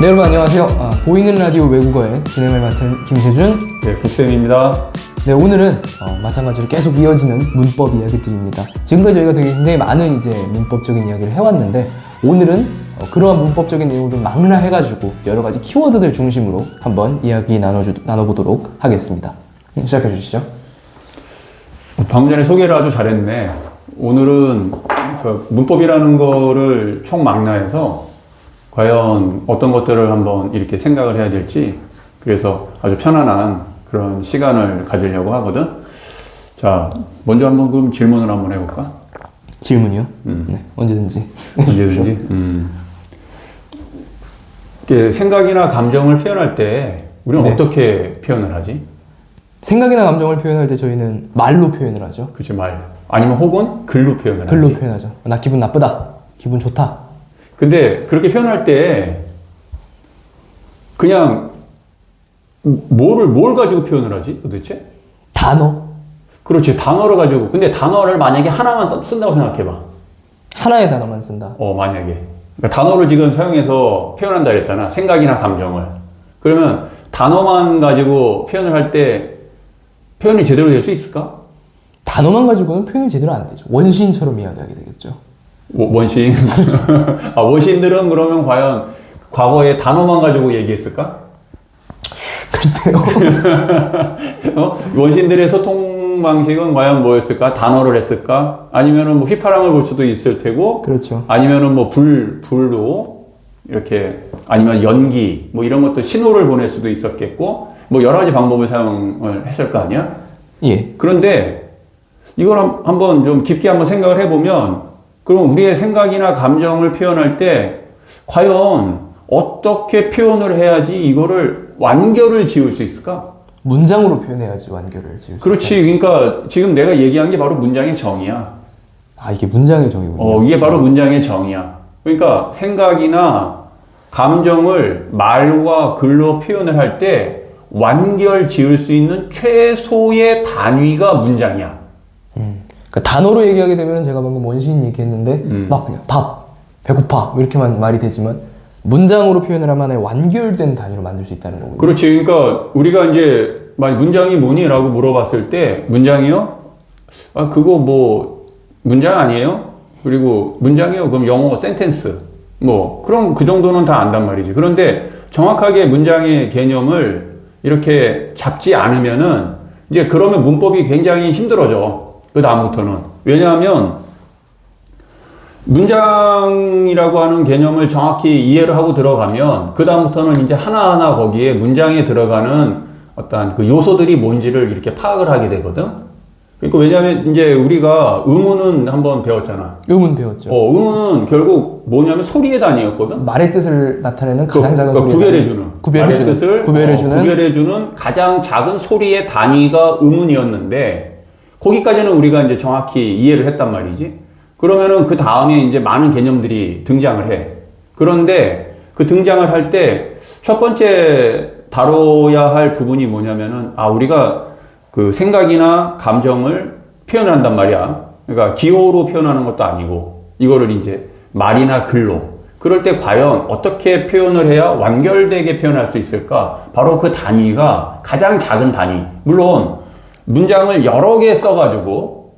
네 여러분 안녕하세요. 아, 보이는 라디오 외국어의 진행을 맡은 김세준. 네, 국쌤입니다. 네 오늘은 어, 마찬가지로 계속 이어지는 문법 이야기들입니다. 지금까지 저희가 되게 굉장히 많은 이제 문법적인 이야기를 해왔는데 오늘은 어, 그러한 문법적인 내용을 망라해가지고 여러 가지 키워드들 중심으로 한번 이야기 나눠주, 나눠보도록 하겠습니다. 네, 시작해 주시죠. 방금 전에 소개를 아주 잘했네. 오늘은 그 문법이라는 거를 총망라해서 과연 어떤 것들을 한번 이렇게 생각을 해야 될지 그래서 아주 편안한 그런 시간을 가지려고 하거든. 자, 먼저 한번 그럼 질문을 한번 해볼까? 질문이요? 음. 네 언제든지. 언제든지. 음. 이렇게 생각이나 감정을 표현할 때 우리는 네. 어떻게 표현을 하지? 생각이나 감정을 표현할 때 저희는 말로 표현을 하죠. 그치 말. 아니면 혹은 글로 표현을 하지. 글로 표현하죠. 나 기분 나쁘다. 기분 좋다. 근데 그렇게 표현할 때 그냥 뭐를 뭘 가지고 표현을 하지 도대체? 단어 그렇지 단어를 가지고 근데 단어를 만약에 하나만 써- 쓴다고 생각해봐. 하나의 단어만 쓴다. 어 만약에 그러니까 단어를 지금 사용해서 표현한다 그랬잖아 생각이나 감정을 그러면 단어만 가지고 표현을 할 때 표현이 제대로 될 수 있을까? 단어만 가지고는 표현이 제대로 안 되죠. 원시인처럼 이야기하게 되겠죠. 워- 원시인 아 원시인들은 그러면 과연 과거에 단어만 가지고 얘기했을까? 글쎄요. 어? 원신들의 소통 방식은 과연 뭐였을까? 단어를 했을까? 아니면은 뭐 휘파람을 볼 수도 있을 테고, 그렇죠. 아니면은 뭐 불, 불로 이렇게, 아니면 연기, 뭐 이런 것도 신호를 보낼 수도 있었겠고, 뭐 여러 가지 방법을 사용을 했을 거 아니야? 예. 그런데 이걸 한- 한번 좀 깊게 한번 생각을 해보면, 그럼 우리의 생각이나 감정을 표현할 때, 과연 어떻게 표현을 해야지 이거를 완결을 지을 수 있을까? 문장으로 표현해야지 완결을 지을 수 그렇지. 그러니까 지금 내가 얘기한 게 바로 문장의 정의야. 아 이게 문장의 정의군요. 어, 이게 바로 문장의 정의야. 그러니까 생각이나 감정을 말과 글로 표현을 할 때 완결 지을 수 있는 최소의 단위가 문장이야. 음. 그러니까 단어로 얘기하게 되면 제가 방금 원시인 얘기했는데 음. 막 그냥 밥, 배고파 이렇게만 말이 되지만 문장으로 표현을 하면 하나의 완결된 단위로 만들 수 있다는 거군요. 그렇지. 그러니까 우리가 이제 만 문장이 뭐니라고 물어봤을 때 문장이요? 아 그거 뭐 문장 아니에요? 그리고 문장이요? 그럼 영어 센텐스 뭐 그럼 그 정도는 다 안단 말이지. 그런데 정확하게 문장의 개념을 이렇게 잡지 않으면은 이제 그러면 문법이 굉장히 힘들어져. 그 다음부터는 왜냐하면 문장이라고 하는 개념을 정확히 이해를 하고 들어가면 그 다음부터는 이제 하나하나 거기에 문장에 들어가는 어떤 그 요소들이 뭔지를 이렇게 파악을 하게 되거든. 그러니까 왜냐하면 이제 우리가 의문은 한번 배웠잖아. 의문 배웠죠. 어, 의문은 결국 뭐냐면 소리의 단위였거든. 말의 뜻을 나타내는 가장 작은 그러니까 소리 구별해주는 구별해주는 말의 뜻을 구별해주는 어, 구별해주는 가장 작은 소리의 단위가 의문이었는데 거기까지는 우리가 이제 정확히 이해를 했단 말이지. 그러면은 그 다음에 이제 많은 개념들이 등장을 해. 그런데 그 등장을 할 때 첫 번째 다뤄야 할 부분이 뭐냐면은 아 우리가 그 생각이나 감정을 표현을 한단 말이야. 그러니까 기호로 표현하는 것도 아니고 이거를 이제 말이나 글로 그럴 때 과연 어떻게 표현을 해야 완결되게 표현할 수 있을까? 바로 그 단위가 가장 작은 단위. 물론 문장을 여러 개 써가지고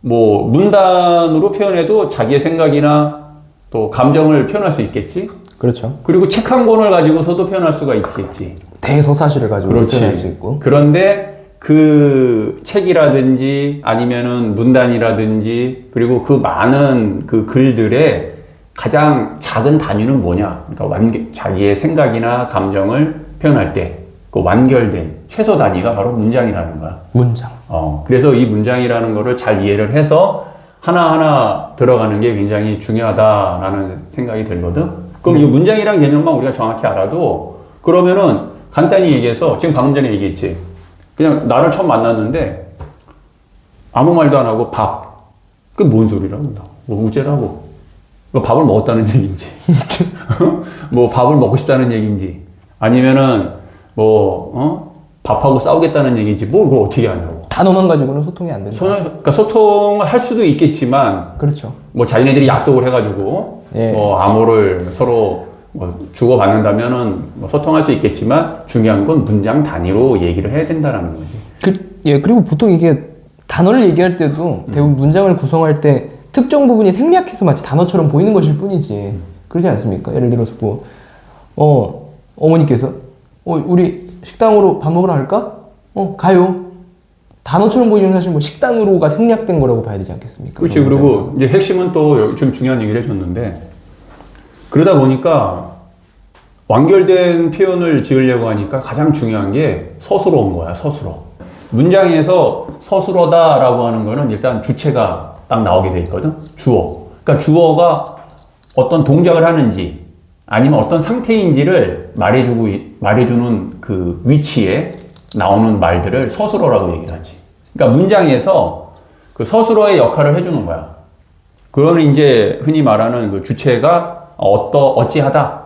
뭐 문단으로 표현해도 자기의 생각이나 또 감정을 표현할 수 있겠지. 그렇죠. 그리고 책 한 권을 가지고서도 표현할 수가 있겠지. 대서사실을 가지고 표현할 수 있고 그런데 그 책이라든지 아니면은 문단이라든지 그리고 그 많은 그 글들의 가장 작은 단위는 뭐냐? 그러니까 완결, 자기의 생각이나 감정을 표현할 때 그 완결된 최소 단위가 바로 문장이라는 거야. 문장. 어, 그래서 이 문장이라는 거를 잘 이해를 해서 하나하나 들어가는 게 굉장히 중요하다라는 생각이 들거든. 그럼 이 문장이란 개념만 우리가 정확히 알아도 그러면은 간단히 얘기해서 지금 방금 전에 얘기했지. 그냥 나를 처음 만났는데 아무 말도 안 하고 밥. 그게 뭔 소리라고? 뭐 우째라고. 뭐 밥을 먹었다는 얘기인지. 뭐 밥을 먹고 싶다는 얘기인지. 아니면은 뭐, 어? 밥하고 싸우겠다는 얘기인지 뭘 그걸 어떻게 하냐고. 단어만 가지고는 소통이 안 된다. 소, 그러니까 소통을 할 수도 있겠지만 그렇죠. 뭐 자기네들이 약속을 해가지고 예. 뭐 암호를 서로 뭐 주고 받는다면은 뭐 소통할 수 있겠지만 중요한 건 문장 단위로 얘기를 해야 된다라는 거지. 그, 예, 그리고 보통 이게 단어를 얘기할 때도 대부분 문장을 구성할 때 특정 부분이 생략해서 마치 단어처럼 보이는 것일 뿐이지. 그러지 않습니까? 예를 들어서 뭐, 어, 어머니께서, 어, 우리 식당으로 밥 먹으러 갈까? 어, 가요. 단어처럼 보이면 사실 뭐 식당으로가 생략된 거라고 봐야 되지 않겠습니까? 그렇지. 그리고 이제 핵심은 또 여기 좀 중요한 얘기를 해줬는데 그러다 보니까 완결된 표현을 지으려고 하니까 가장 중요한 게 서술어인 거야. 서술어. 문장에서 서술어다라고 하는 거는 일단 주체가 딱 나오게 돼 있거든. 주어. 그러니까 주어가 어떤 동작을 하는지 아니면 어떤 상태인지를 말해주고 이- 말해주는 그 위치에 나오는 말들을 서술어라고 얘기를 하지. 그러니까 문장에서 그 서술어의 역할을 해주는 거야. 그거는 이제 흔히 말하는 그 주체가 어떠 어찌하다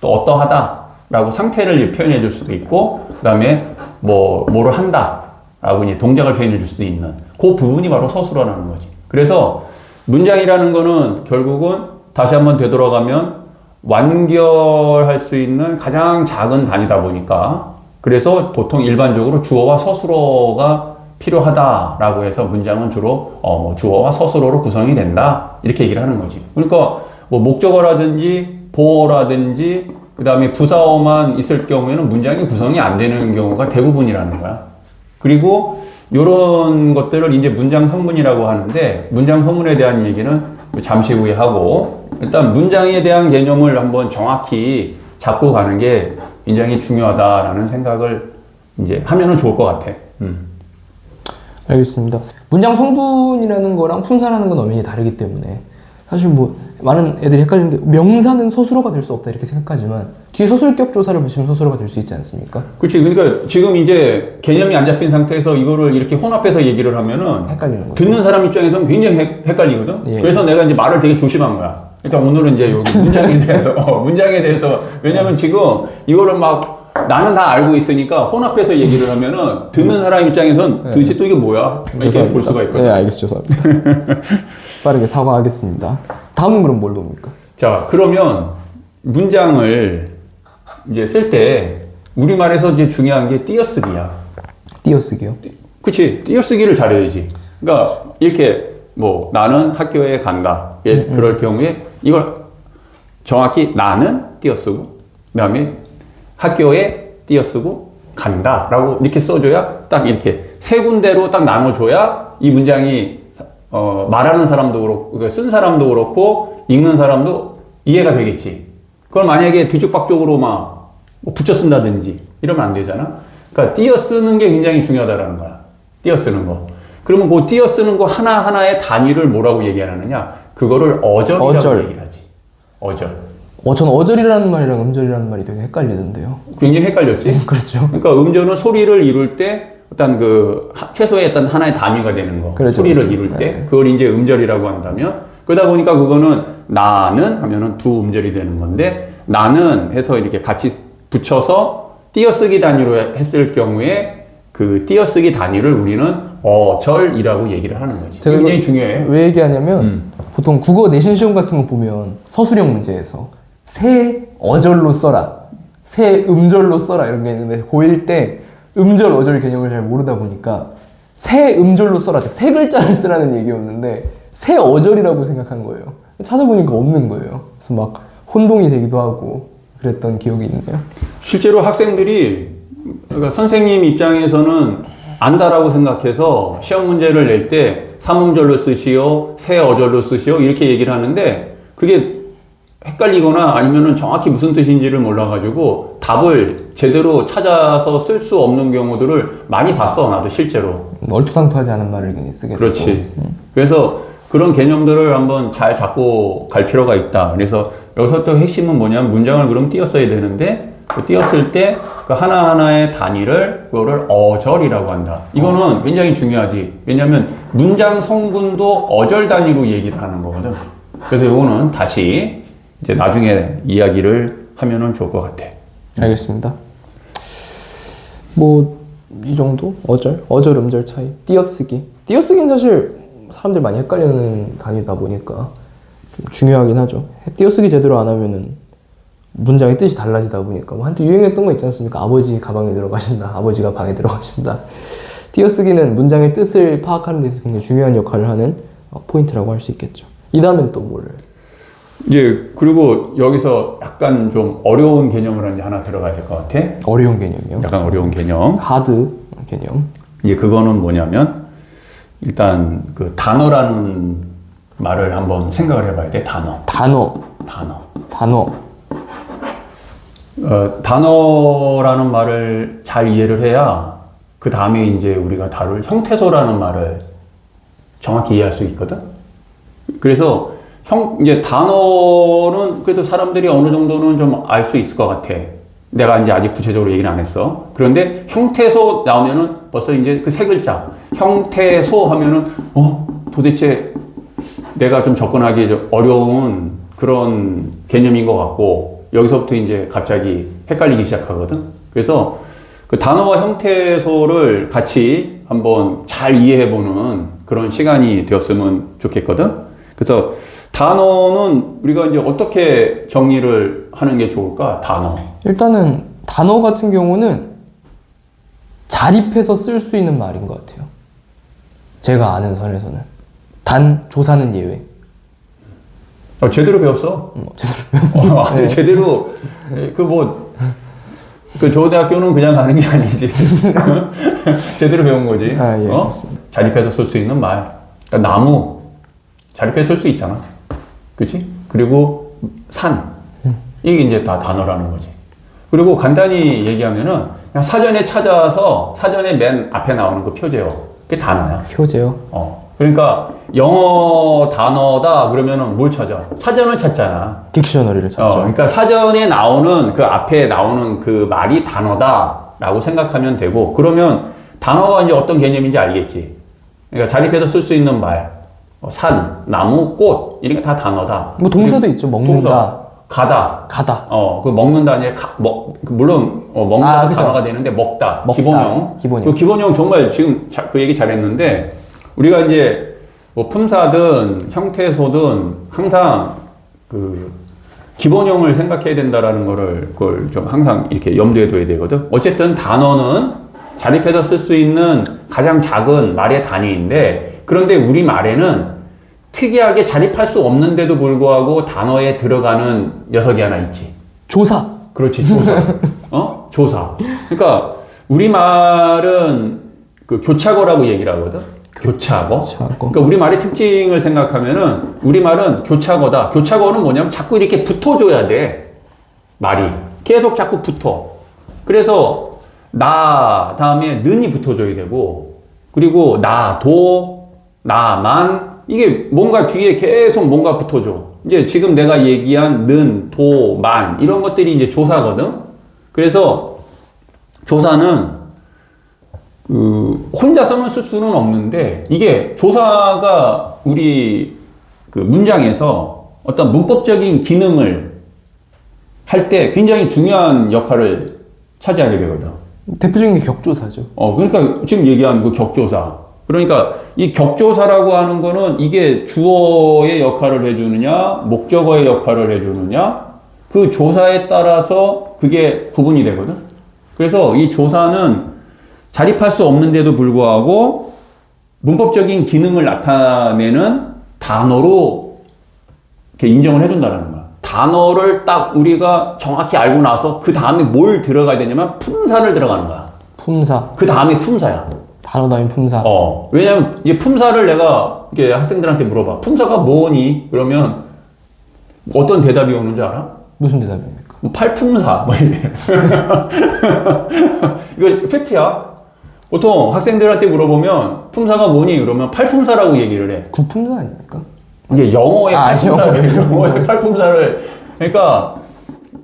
또 어떠하다 라고 상태를 표현해 줄 수도 있고 그 다음에 뭐 뭐를 한다 라고 이제 동작을 표현해 줄 수도 있는 그 부분이 바로 서술어라는 거지. 그래서 문장이라는 거는 결국은 다시 한번 되돌아가면 완결할 수 있는 가장 작은 단위다 보니까 그래서 보통 일반적으로 주어와 서술어가 필요하다라고 해서 문장은 주로 어, 뭐 주어와 서술어로 구성이 된다 이렇게 얘기를 하는 거지. 그러니까 뭐 목적어라든지 보어라든지 그 다음에 부사어만 있을 경우에는 문장이 구성이 안 되는 경우가 대부분이라는 거야. 그리고 이런 것들을 이제 문장 성분이라고 하는데 문장 성분에 대한 얘기는 잠시 후에 하고 일단 문장에 대한 개념을 한번 정확히 잡고 가는 게 굉장히 중요하다라는 생각을 이제 하면은 좋을 것 같아. 음. 알겠습니다. 문장 성분이라는 거랑 품사라는 건 엄연히 다르기 때문에 사실 뭐 많은 애들이 헷갈리는 게 명사는 서술어가 될 수 없다 이렇게 생각하지만 뒤에 서술격 조사를 붙이면 서술어가 될 수 있지 않습니까? 그렇지. 그러니까 지금 이제 개념이 안 잡힌 상태에서 이거를 이렇게 혼합해서 얘기를 하면은 헷갈리는 거죠. 듣는 사람 입장에서는 굉장히 헷- 헷갈리거든. 예. 그래서 내가 이제 말을 되게 조심한 거야. 일단 오늘은 이제 여기 문장에 대해서 어, 문장에 대해서 왜냐면 지금 이거를 막 나는 다 알고 있으니까 혼합해서 얘기를 하면은 듣는 사람 입장에선 도대체 또 이게 뭐야? 이렇게 볼 수가 있거든. 네, 알겠습니다. 죄송합니다. 빠르게 사과하겠습니다. 다음은 그럼 뭘 봅니까? 자, 그러면 문장을 이제 쓸 때 우리말에서 이제 중요한 게 띄어쓰기야. 띄어쓰기요. 그치 띄어쓰기를 잘해야지 그러니까 이렇게 뭐 나는 학교에 간다 예, 그럴 경우에 이걸 정확히 나는 띄어쓰고 그 다음에 학교에 띄어쓰고 간다 라고 이렇게 써줘야 딱 이렇게 세 군데로 딱 나눠줘야 이 문장이 어, 말하는 사람도 그렇고 그쓴 사람도 그렇고 읽는 사람도 이해가 되겠지 그걸 만약에 뒤죽박죽으로 막뭐 붙여 쓴다든지 이러면 안 되잖아. 그러니까 띄어 쓰는 게 굉장히 중요하다라는 거야. 띄어 쓰는 거. 그러면 그 띄어 쓰는 거 하나 하나의 단위를 뭐라고 얘기하느냐? 그거를 어절이라고 어절. 얘기를 하지. 어절. 어, 전 어절이라는 말이랑 음절이라는 말이 되게 헷갈리던데요. 굉장히 헷갈렸지. 그렇죠. 그러니까 음절은 소리를 이룰 때 어떤 그 하- 최소의 어떤 하나의 단위가 되는 거. 그렇죠, 소리를 그렇죠. 이룰 때 네. 그걸 이제 음절이라고 한다면 그러다 보니까 그거는 나는 하면은 두 음절이 되는 건데 나는 해서 이렇게 같이 붙여서 띄어쓰기 단위로 했을 경우에 그 띄어쓰기 단위를 우리는 어절이라고 얘기를 하는 거지. 제가 굉장히 중요해. 왜 얘기하냐면 음. 보통 국어 내신 시험 같은 거 보면 서술형 문제에서 새 어절로 써라, 새 음절로 써라 이런 게 있는데 고1 때 음절 어절 개념을 잘 모르다 보니까 새 음절로 써라, 즉세 글자를 쓰라는 얘기였는데 새 어절이라고 생각한 거예요. 찾아보니까 없는 거예요. 그래서 막 혼동이 되기도 하고 그랬던 기억이 있네요. 실제로 학생들이 그러니까 선생님 입장에서는 안다라고 생각해서 시험 문제를 낼 때 삼음절로 쓰시오, 세 어절로 쓰시오 이렇게 얘기를 하는데 그게 헷갈리거나 아니면은 정확히 무슨 뜻인지를 몰라가지고 답을 제대로 찾아서 쓸 수 없는 경우들을 많이 봤어 나도 실제로 얼토당토하지 않은 말을 괜히 쓰게 그렇지. 되고. 그래서 그런 개념들을 한번 잘 잡고 갈 필요가 있다. 그래서 여기서 또 핵심은 뭐냐면 문장을 그럼 띄었어야 되는데 그 띄었을 때 그 하나하나의 단위를 그거를 어절이라고 한다. 이거는 굉장히 중요하지. 왜냐하면 문장 성분도 어절 단위로 얘기를 하는 거거든. 그래서 이거는 다시 이제 나중에 이야기를 하면은 좋을 것 같아. 알겠습니다. 뭐 이 정도 어절, 어절 음절 차이, 띄어쓰기. 띄어쓰기는 사실 사람들 많이 헷갈리는 단위다 보니까 좀 중요하긴 하죠. 띄어쓰기 제대로 안 하면은 문장의 뜻이 달라지다 보니까 뭐 한때 유행했던 거 있지 않습니까? 아버지 가방에 들어가신다, 아버지가 방에 들어가신다. 띄어쓰기는 문장의 뜻을 파악하는 데서 굉장히 중요한 역할을 하는 어, 포인트라고 할 수 있겠죠. 이 다음엔 또 뭐를? 이제 그리고 여기서 약간 좀 어려운 개념을 하나 들어가야 될 것 같아. 어려운 개념이요. 약간 어려운 개념. 하드 개념. 이제 그거는 뭐냐면 일단 그 단어라는 말을 한번 생각을 해봐야 돼. 단어, 단어, 단어. 단어. 어, 단어라는 말을 잘 이해를 해야 그 다음에 이제 우리가 다룰 형태소라는 말을 정확히 이해할 수 있거든. 그래서 형 이제 단어는 그래도 사람들이 어느 정도는 좀 알 수 있을 것 같아. 내가 이제 아직 구체적으로 얘기는 안 했어. 그런데 형태소 나오면은 벌써 이제 그 세 글자 형태소 하면은 어 도대체 내가 좀 접근하기 좀 어려운 그런 개념인 것 같고 여기서부터 이제 갑자기 헷갈리기 시작하거든. 그래서 그 단어와 형태소를 같이 한번 잘 이해해보는 그런 시간이 되었으면 좋겠거든. 그래서 단어는 우리가 이제 어떻게 정리를 하는 게 좋을까? 단어. 일단은 단어 같은 경우는 자립해서 쓸 수 있는 말인 것 같아요. 제가 아는 선에서는 단 조사는 예외. 어, 제대로 배웠어. 음, 제대로 배웠어요. 어, 아주 네. 제대로 그 뭐 그 조대학교는 그냥 가는 게 아니지. 제대로 배운 거지. 아, 예, 어? 자립해서 쓸 수 있는 말. 그러니까 나무 자립해서 쓸 수 있잖아. 그렇지? 그리고 산 이게 이제 다 단어라는 거지. 그리고 간단히 얘기하면은 그냥 사전에 찾아서 사전에 맨 앞에 나오는 그 표제어 그게 단어야. 효제요. 어. 그러니까 영어 단어다 그러면은 뭘 찾아? 사전을 찾잖아. 딕셔너리를 어, 찾죠. 그러니까 사전에 나오는 그 앞에 나오는 그 말이 단어다라고 생각하면 되고 그러면 단어가 이제 어떤 개념인지 알겠지. 그러니까 자립해서 쓸 수 있는 말, 어, 산, 나무, 꽃 이런 게 다 단어다. 뭐 동사도 있죠. 먹는다, 동사, 가다. 가다. 어, 그 먹는다 아니라 가, 먹, 그 물론 어, 먹는 아, 아. 단어가 되는데 먹다, 먹다, 기본형. 기본형. 그 기본형 정말 지금 자, 그 얘기 잘했는데 우리가 이제 뭐 품사든 형태소든 항상 그 기본형을 생각해야 된다라는 거를 그걸 좀 항상 이렇게 염두에 둬야 되거든. 어쨌든 단어는 자립해서 쓸 수 있는 가장 작은 말의 단위인데 그런데 우리 말에는 특이하게 자립할 수 없는데도 불구하고 단어에 들어가는 녀석이 하나 있지. 조사. 그렇지, 조사. 어? 조사. 그러니까 우리 말은 그 교차거라고 얘기를 하거든. 교차거. 교차거. 그러니까 우리말의 특징을 생각하면은 우리말은 교차거다. 교차거는 뭐냐면 자꾸 이렇게 붙어줘야 돼. 말이. 계속 자꾸 붙어. 그래서 나 다음에 는이 붙어줘야 되고 그리고 나, 도, 나만 이게 뭔가 뒤에 계속 뭔가 붙어줘. 이제 지금 내가 얘기한 는, 도, 만 이런 것들이 이제 조사거든. 그래서 조사는 그 혼자서는 쓸 수는 없는데 이게 조사가 우리 그 문장에서 어떤 문법적인 기능을 할 때 굉장히 중요한 역할을 차지하게 되거든. 대표적인 게 격조사죠. 어, 그러니까 지금 얘기한 그 격조사. 그러니까 이 격조사라고 하는 거는 이게 주어의 역할을 해주느냐, 목적어의 역할을 해주느냐, 그 조사에 따라서 그게 구분이 되거든. 그래서 이 조사는 자립할 수 없는데도 불구하고 문법적인 기능을 나타내는 단어로 이렇게 인정을 해준다는 거야. 단어를 딱 우리가 정확히 알고 나서 그 다음에 뭘 들어가야 되냐면 품사를 들어가는 거야. 품사. 그 다음에 품사야. 단어 다인 품사. 어, 왜냐면 이제 품사를 내가 이게 학생들한테 물어봐. 품사가 뭐니? 그러면 어떤 대답이 오는 줄 알아? 무슨 대답입니까? 뭐 팔품사, 뭐 이래. 이거 팩트야. 보통 학생들한테 물어보면 품사가 뭐니? 그러면 팔품사라고 얘기를 해. 구품사 아닙니까? 이게 영어의 아, 팔품사를, 영어의 팔품사를. 그러니까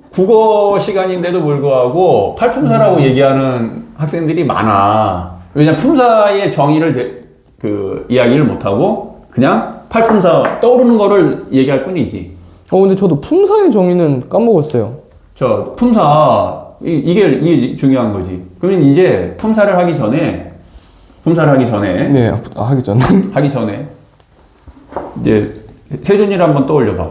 국어 시간인데도 불구하고 팔품사라고 얘기하는 학생들이 많아. 왜냐면 품사의 정의를 제- 그 이야기를 못하고 그냥 팔품사 떠오르는 거를 얘기할 뿐이지. 어 근데 저도 품사의 정의는 까먹었어요. 저 품사 이, 이게 이게 중요한 거지. 그러면 이제 품사를 하기 전에 품사를 하기 전에 네, 아, 하기 전. 하기 전에 이제 세준이를 한번 떠올려 봐.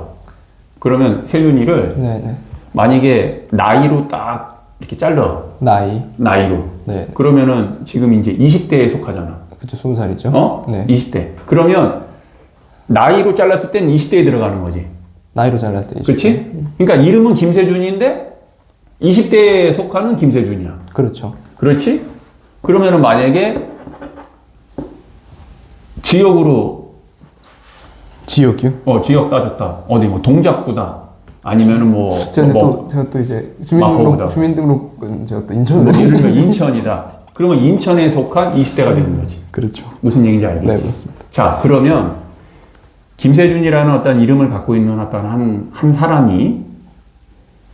그러면 세준이를 네, 네. 만약에 나이로 딱 이렇게 잘라 나이. 나이로 네. 그러면은 지금 이제 20대에 속하잖아. 그쵸, 스무 살이죠. 어? 네. 20대. 그러면 나이로 잘랐을 땐 20대에 들어가는 거지. 나이로 잘랐을 때. 그렇지? 그러니까 이름은 김세준인데 20대에 속하는 김세준이야. 그렇죠. 그렇지? 그러면은 만약에 지역으로 지역이요? 어 지역 따졌다. 어디 뭐 동작구다. 아니면은 뭐, 제가 뭐또 제가 또 이제. 주민등록 주민등록은 제가 또 인천으로 뭐 예를 들면 인천이다. 그러면 인천에 속한 20대가 되는 거지. 그렇죠. 무슨 얘기인지 알겠지? 네 맞습니다. 자, 그러면 김세준이라는 어떤 이름을 갖고 있는 어떤 한, 한 사람이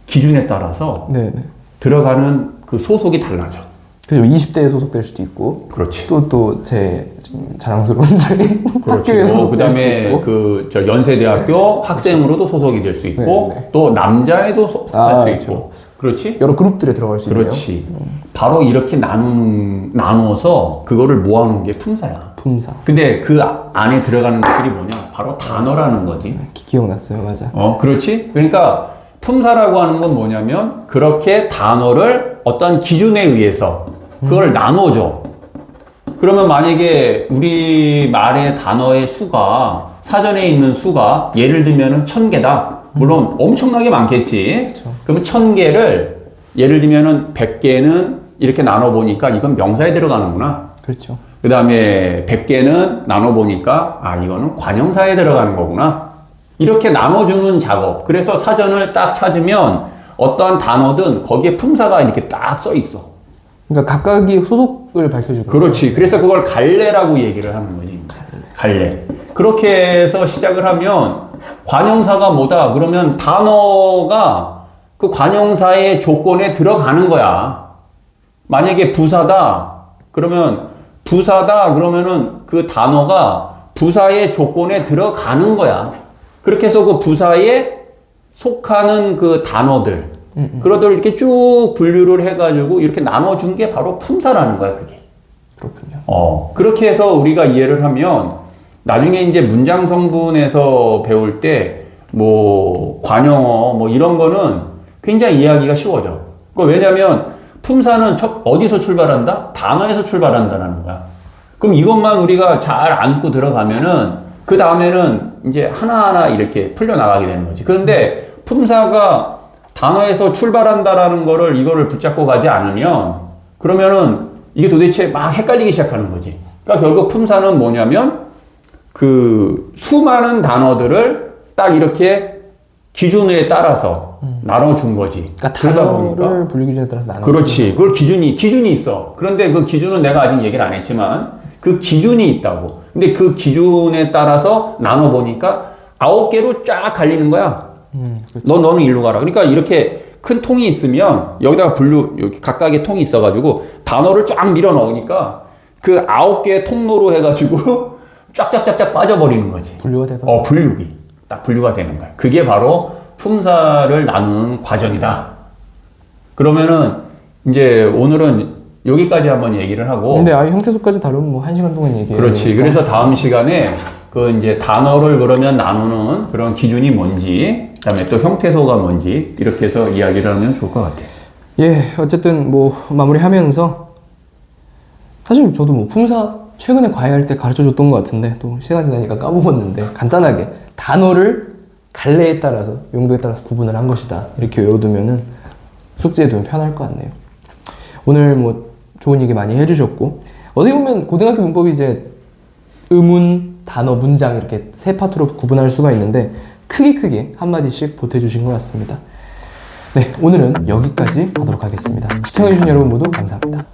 기준에 따라서 네 네. 들어가는 그 소속이 달라져. 그죠. 20대에 소속될 수도 있고 그렇지. 또 또 제 자랑스러운 제 그렇지. 학교에 뭐, 소속될 그 다음에 수도 있고. 그, 저 연세대학교 학생으로도 소속이 될 수 있고, 네, 네. 또 남자에도 소속할 아, 수 그렇죠. 있고. 그렇지? 여러 그룹들에 들어갈 수 있네요. 그렇지. 바로 이렇게 나누는, 나누어서 그거를 모아놓은 게 품사야. 품사. 근데 그 아- 안에 들어가는 것들이 뭐냐? 바로 단어라는 거지. 기- 기억났어요, 맞아. 어, 그렇지? 그러니까 품사라고 하는 건 뭐냐면 그렇게 단어를 어떤 기준에 의해서 그걸 나눠줘. 그러면 만약에 우리 말의 단어의 수가 사전에 있는 수가 예를 들면은 천 개다. 물론 엄청나게 많겠지. 그렇죠. 그러면 천 개를 예를 들면은 백 개는 이렇게 나눠 보니까 이건 명사에 들어가는구나. 그렇죠. 그 다음에 100개는 나눠보니까, 아, 이거는 관형사에 들어가는 거구나. 이렇게 나눠주는 작업. 그래서 사전을 딱 찾으면 어떠한 단어든 거기에 품사가 이렇게 딱 써 있어. 그러니까 각각이 소속을 밝혀주고. 그렇지. 그래서 그걸 갈래라고 얘기를 하는 거지. 갈래. 그렇게 해서 시작을 하면 관형사가 뭐다? 그러면 단어가 그 관형사의 조건에 들어가는 거야. 만약에 부사다. 그러면 부사다. 그러면은 그 단어가 부사의 조건에 들어가는 거야. 그렇게 해서 그 부사에 속하는 그 단어들. 그러들 이렇게 쭉 분류를 해가지고 이렇게 나눠준 게 바로 품사라는 거야, 그게. 그렇군요. 어, 그렇게 해서 우리가 이해를 하면 나중에 이제 문장 성분에서 배울 때 뭐 관용어 뭐 이런 거는 굉장히 이해하기가 쉬워져. 그 왜냐면 품사는 첫 어디서 출발한다? 단어에서 출발한다라는 거야. 그럼 이것만 우리가 잘 안고 들어가면은 그 다음에는 이제 하나하나 이렇게 풀려나가게 되는 거지. 그런데 품사가 단어에서 출발한다라는 거를 이거를 붙잡고 가지 않으면 그러면은 이게 도대체 막 헷갈리기 시작하는 거지. 그러니까 결국 품사는 뭐냐면 그 수많은 단어들을 딱 이렇게 기준에 따라서 나눠준 거지. 그러니까 단어를 분류 기준에 따라서 나눠. 그렇지. 그걸 기준이, 기준이 있어. 그런데 그 기준은 내가 아직 얘기를 안 했지만 그 기준이 있다고. 근데 그 기준에 따라서 나눠 보니까 아홉 개로 쫙 갈리는 거야. 음. 너, 너는 일로 가라. 그러니까 이렇게 큰 통이 있으면 여기다가 분류, 여기 각각의 통이 있어가지고 단어를 쫙 밀어 넣으니까 그 아홉 개의 통로로 해가지고 쫙쫙쫙쫙 빠져버리는 거지. 분류가 되다. 어, 분류기. 딱 분류가 되는 거야. 그게 바로 품사를 나누는 과정이다. 그러면은 이제 오늘은 여기까지 한번 얘기를 하고 근데 아예 형태소까지 다루면 뭐 한 시간 동안 얘기해. 그렇지. 그래서 다음 시간에 그 이제 단어를 그러면 나누는 그런 기준이 뭔지, 그다음에 또 형태소가 뭔지 이렇게 해서 이야기를 하면 좋을 것 같아. 예, 어쨌든 뭐 마무리하면서 사실 저도 뭐 품사 최근에 과외할 때 가르쳐 줬던 것 같은데 또 시간 지나니까 까먹었는데 간단하게 단어를 갈래에 따라서 용도에 따라서 구분을 한 것이다 이렇게 외워두면은 숙제에 두면 편할 것 같네요. 오늘 뭐 좋은 얘기 많이 해주셨고 어떻게 보면 고등학교 문법이 이제 의문, 단어, 문장 이렇게 세 파트로 구분할 수가 있는데 크게 크게 한 마디씩 보태주신 것 같습니다. 네, 오늘은 여기까지 하도록 하겠습니다. 시청해주신 여러분 모두 감사합니다.